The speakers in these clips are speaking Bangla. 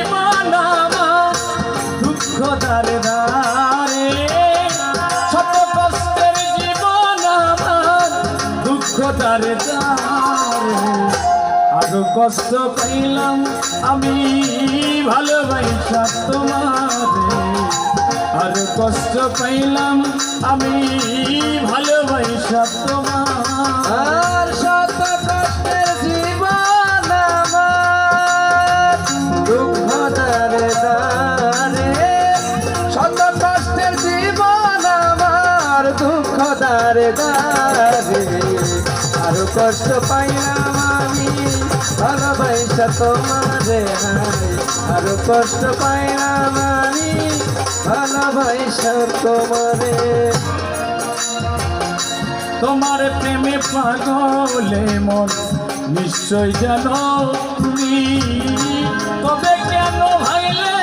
জীবন আমার দুঃখ দারে দারে শত কষ্টের জীবন আমার দুঃখ দারে দারে আরও কষ্ট পাইলাম আমি, ভালোবাসা তোমারে। আরও কষ্ট পাইলাম আমি, ভালোবাসা তোমার। দারে দারে আরও কষ্ট পাইলাম আমি, ভালোবাসা তোমারে আরও কষ্ট পাইলাম আমি, ভালোবাসা তোমারে। তোমার প্রেমে পাগলে মন, নিশ্চয় জানো তুমি। তবে কেন ভাইলে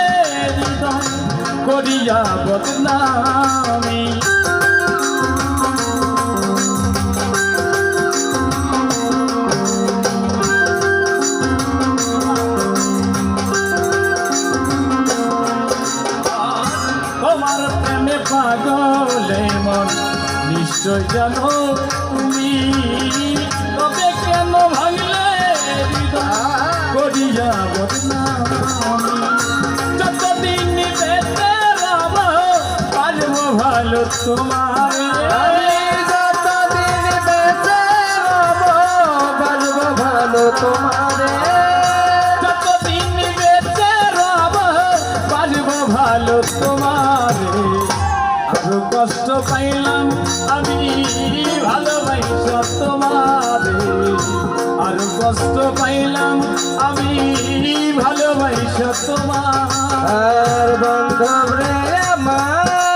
করিয়া বদনামি? পাগলে মন। নিশ্চয় জানো তুমি তবে কেন ভাঙলে করিয়া বদনাম যতদিন পারব ভালো তোমার। কষ্ট পাইলাম, আমি ভালোবাসা তোমারে আর কষ্ট পাইলাম, আমি ভালোবাসা তোমার আর বান্ধব রে আমার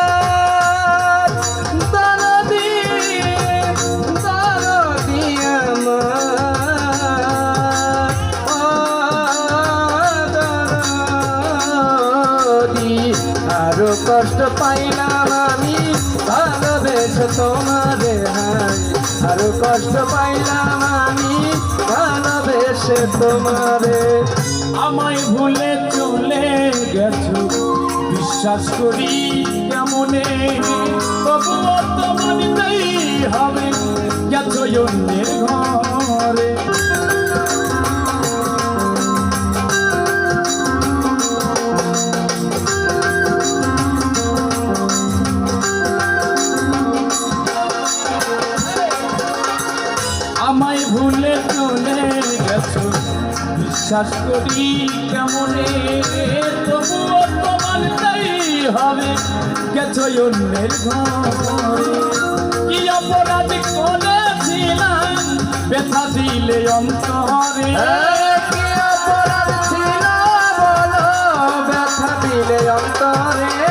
কষ্ট পাইলাম আমি, ভালোবেসে তোমারে হাই আরও কষ্ট পাইলাম আমি, ভালোবেসে তোমারে আমায় ভুলে চলে গেছো, বিশ্বাস করি কেমনে? তবুও তো মানতেই হবে, গেছো অন্যের ঘরে। আমায় ভুলে চলে গেছো। বিশ্বাস করি কেমনে হবে। গেছো অন্যের ঘরে। কি অপরাধ করেছিলাম? ব্যথা দিলে অন্তরে। কি অপরাধ ছিল বলো? ব্যথা দিলে অন্তরে।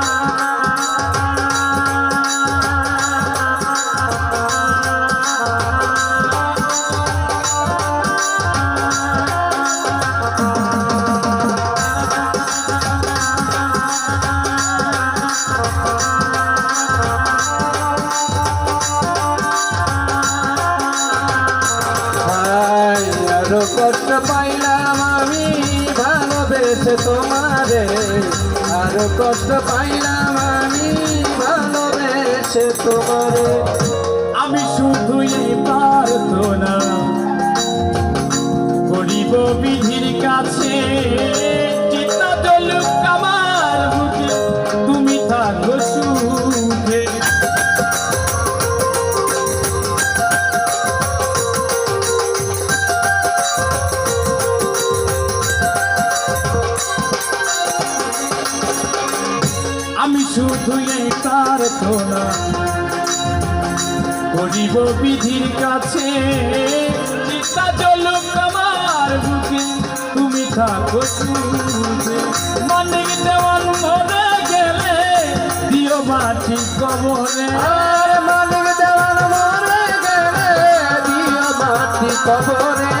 কষ্ট পাইলাম আমি, ভালোবেসে তোমারে। আরও কষ্ট পাইলাম আমি, ভালোবেসে তোমারে। আমি শুধুই প্রার্থনা করিব বিধির কাছে। শুধু এই প্রার্থনা করিব বিধির কাছে, চিন্তা চলুক আমার বুকে, তুমি থাকো মানিক দেওয়ান মরে গেলে, দিও মাটি কবরে। মালিক দেওয়ান মরে গেলে, দিও মাটি কবরে।